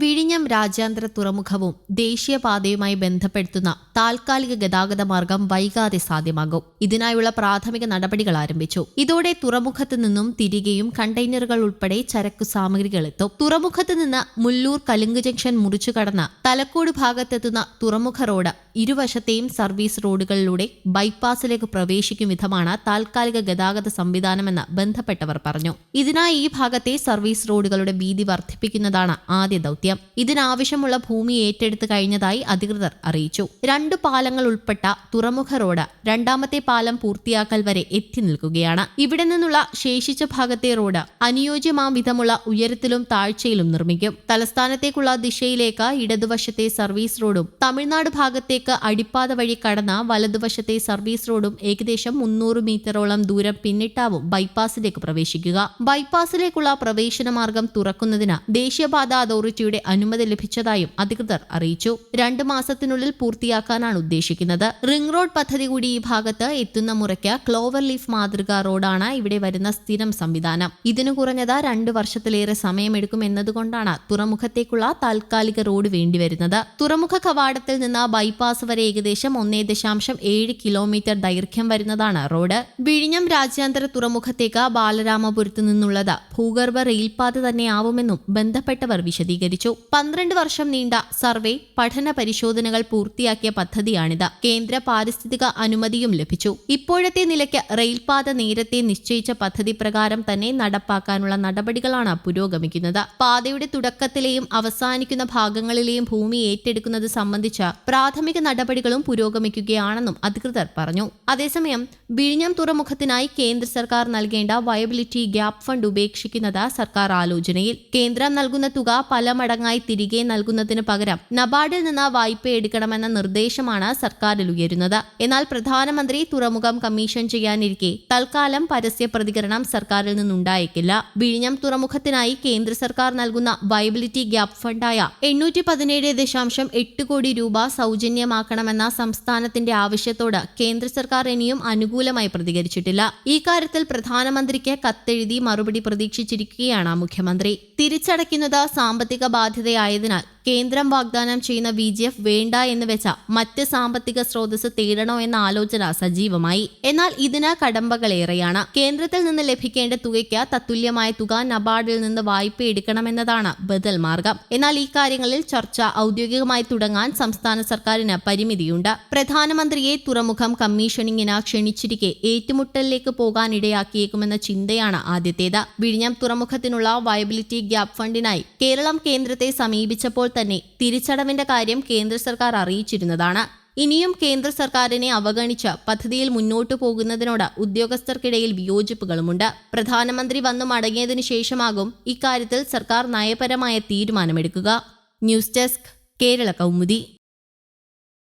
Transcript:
വിഴിഞ്ഞം രാജ്യാന്തര തുറമുഖവും ദേശീയപാതയുമായി ബന്ധപ്പെടുത്തുന്ന താൽക്കാലിക ഗതാഗത മാർഗം വൈകാതെ സാധ്യമാകും. ഇതിനായുള്ള പ്രാഥമിക നടപടികൾ ആരംഭിച്ചു. ഇതോടെ തുറമുഖത്ത് നിന്നും തിരികെയും കണ്ടെയ്നറുകൾ ഉൾപ്പെടെ ചരക്കു സാമഗ്രികൾ എത്തും. തുറമുഖത്ത് നിന്ന് മുല്ലൂർ കലുങ്ക് ജംഗ്ഷൻ മുറിച്ചു കടന്ന തലക്കോട് ഭാഗത്തെത്തുന്ന തുറമുഖ റോഡ് ഇരുവശത്തെയും സർവീസ് റോഡുകളിലൂടെ ബൈപ്പാസിലേക്ക് പ്രവേശിക്കും വിധമാണ് താൽക്കാലിക ഗതാഗത സംവിധാനമെന്ന് ബന്ധപ്പെട്ടവർ പറഞ്ഞു. ഇതിനായി ഈ ഭാഗത്തെ സർവീസ് റോഡുകളുടെ വീതി വർദ്ധിപ്പിക്കുന്നതാണ് ആദ്യ ദൗത്യം. ഇതിനാവശ്യമുള്ള ഭൂമി ഏറ്റെടുത്ത് കഴിഞ്ഞതായി അധികൃതർ അറിയിച്ചു. രണ്ട് പാലങ്ങൾ ഉൾപ്പെട്ട തുറമുഖ റോഡ് രണ്ടാമത്തെ പാലം പൂർത്തിയാക്കൽ വരെ എത്തി നിൽക്കുകയാണ്. ഇവിടെ നിന്നുള്ള ശേഷിച്ച ഭാഗത്തെ റോഡ് അനുയോജ്യമാം വിധമുള്ള ഉയരത്തിലും താഴ്ചയിലും നിർമ്മിക്കും. തലസ്ഥാനത്തേക്കുള്ള ദിശയിലേക്ക് ഇടതുവശത്തെ സർവീസ് റോഡും തമിഴ്നാട് ഭാഗത്തേക്ക് അടിപ്പാത വഴി കടന്ന വലതുവശത്തെ സർവീസ് റോഡും ഏകദേശം മുന്നൂറ് മീറ്ററോളം ദൂരം പിന്നിട്ടാവും ബൈപ്പാസിലേക്ക് പ്രവേശിക്കുക. ബൈപ്പാസിലേക്കുള്ള പ്രവേശന മാർഗം തുറക്കുന്നതിന് ദേശീയപാത അതോറിറ്റിയുടെ അനുമതി ലഭിച്ചതായും അധികൃതർ അറിയിച്ചു. രണ്ട് മാസത്തിനുള്ളിൽ പൂർത്തിയാക്കാനാണ് ഉദ്ദേശിക്കുന്നത്. റിംഗ് റോഡ് പദ്ധതി കൂടി ഈ ഭാഗത്ത് എത്തുന്ന മുറയ്ക്ക് ക്ലോവർ ലീഫ് മാതൃക റോഡാണ് ഇവിടെ വരുന്ന സ്ഥിരം സംവിധാനം. ഇതിനു കുറഞ്ഞത് രണ്ട് വർഷത്തിലേറെ സമയമെടുക്കും എന്നതുകൊണ്ടാണ് തുറമുഖത്തേക്കുള്ള താൽക്കാലിക റോഡ് വേണ്ടിവരുന്നത്. തുറമുഖ കവാടത്തിൽ നിന്ന് ബൈപ്പാസ് വരെ ഏകദേശം ഒന്നേ ദശാംശം ഏഴ് കിലോമീറ്റർ ദൈർഘ്യം വരുന്നതാണ് റോഡ്. വിഴിഞ്ഞം രാജ്യാന്തര തുറമുഖത്തേക്ക് ബാലരാമപുരത്ത് നിന്നുള്ളത് ഭൂഗർഭ റെയിൽപാത തന്നെയാവുമെന്നും ബന്ധപ്പെട്ടവർ വിശദീകരിച്ചു. പന്ത്രണ്ട് വർഷം നീണ്ട സർവേ പഠന പരിശോധനകൾ പൂർത്തിയാക്കിയ പദ്ധതിയാണിത്. കേന്ദ്ര പാരിസ്ഥിതിക അനുമതിയും ലഭിച്ചു. ഇപ്പോഴത്തെ നിലയ്ക്ക് റെയിൽപാത നേരത്തെ നിശ്ചയിച്ച പദ്ധതി പ്രകാരം തന്നെ നടപ്പാക്കാനുള്ള നടപടികളാണ് പുരോഗമിക്കുന്നത്. പാതയുടെ തുടക്കത്തിലെയും അവസാനിക്കുന്ന ഭാഗങ്ങളിലെയും ഭൂമി ഏറ്റെടുക്കുന്നത് സംബന്ധിച്ച പ്രാഥമിക നടപടികളും പുരോഗമിക്കുകയാണെന്നും അധികൃതർ പറഞ്ഞു. അതേസമയം വിഴിഞ്ഞം തുറമുഖത്തിനായി കേന്ദ്ര സർക്കാർ നൽകേണ്ട വയബിലിറ്റി ഗ്യാപ് ഫണ്ട് ഉപേക്ഷിക്കുന്നത് സർക്കാർ ആലോചനയിൽ. കേന്ദ്രം നൽകുന്ന തുക പല മടങ്ങായി തിരികെ നൽകുന്നതിന് പകരം നബാർഡിൽ നിന്ന് വായ്പ എടുക്കണമെന്ന നിർദ്ദേശമാണ് സർക്കാരിൽ ഉയരുന്നത്. എന്നാൽ പ്രധാനമന്ത്രി തുറമുഖം കമ്മീഷൻ ചെയ്യാനിരിക്കെ തൽക്കാലം പരസ്യ പ്രതികരണം സർക്കാരിൽ നിന്നുണ്ടായേക്കില്ല. വിഴിഞ്ഞം തുറമുഖത്തിനായി കേന്ദ്ര സർക്കാർ നൽകുന്ന വയബിലിറ്റി ഗ്യാപ് ഫണ്ടായ എണ്ണൂറ്റി പതിനേഴ് ദശാംശം എട്ട് കോടി രൂപ സൗജന്യമാക്കണമെന്ന സംസ്ഥാനത്തിന്റെ ആവശ്യത്തോട് കേന്ദ്ര സർക്കാർ ഇനിയും അനുകൂലമായി പ്രതികരിച്ചിട്ടില്ല. ഈ കാര്യത്തിൽ പ്രധാനമന്ത്രിക്ക് കത്തെഴുതി മറുപടി പ്രതീക്ഷിച്ചിരിക്കുകയാണ് മുഖ്യമന്ത്രി. തിരിച്ചടയ്ക്കുന്നത് സാമ്പത്തിക ബാധ്യതയായതിനാൽ കേന്ദ്രം വാഗ്ദാനം ചെയ്യുന്ന ബി ജി എഫ് വേണ്ട എന്ന് വെച്ച മറ്റ് സാമ്പത്തിക സ്രോതസ് തേടണോ എന്ന ആലോചന സജീവമായി. എന്നാൽ ഇതിന് കടമ്പകളേറെയാണ്. കേന്ദ്രത്തിൽ നിന്ന് ലഭിക്കേണ്ട തുകയ്ക്ക് തത്തുല്യമായ തുക നബാർഡിൽ നിന്ന് വായ്പ എടുക്കണമെന്നതാണ് ബദൽ മാർഗം. എന്നാൽ ഈ കാര്യങ്ങളിൽ ചർച്ച ഔദ്യോഗികമായി തുടങ്ങാൻ സംസ്ഥാന സർക്കാരിന് പരിമിതിയുണ്ട്. പ്രധാനമന്ത്രിയെ തുറമുഖം കമ്മീഷനിങ്ങിന് ക്ഷണിച്ചിരിക്കെ ഏറ്റുമുട്ടലിലേക്ക് പോകാനിടയാക്കിയേക്കുമെന്ന ചിന്തയാണ് ആദ്യത്തേത്. വിഴിഞ്ഞം തുറമുഖത്തിനുള്ള വയബിലിറ്റി ഗ്യാപ് ഫണ്ടിനായി കേരളം കേന്ദ്രത്തെ സമീപിച്ചപ്പോൾ തന്നെ തിരിച്ചടവിന്റെ കാര്യം കേന്ദ്ര സർക്കാർ അറിയിച്ചിരുന്നതാണ്. ഇനിയും കേന്ദ്ര സർക്കാരിനെ അവഗണിച്ച് പദ്ധതിയിൽ മുന്നോട്ടു പോകുന്നതിനോട് ഉദ്യോഗസ്ഥർക്കിടയിൽ വിയോജിപ്പുകളുമുണ്ട്. പ്രധാനമന്ത്രി വന്നു മടങ്ങിയതിനു ശേഷമാകും ഇക്കാര്യത്തിൽ സർക്കാർ നയപരമായ തീരുമാനമെടുക്കുക. News desk Kerala Kaumudi.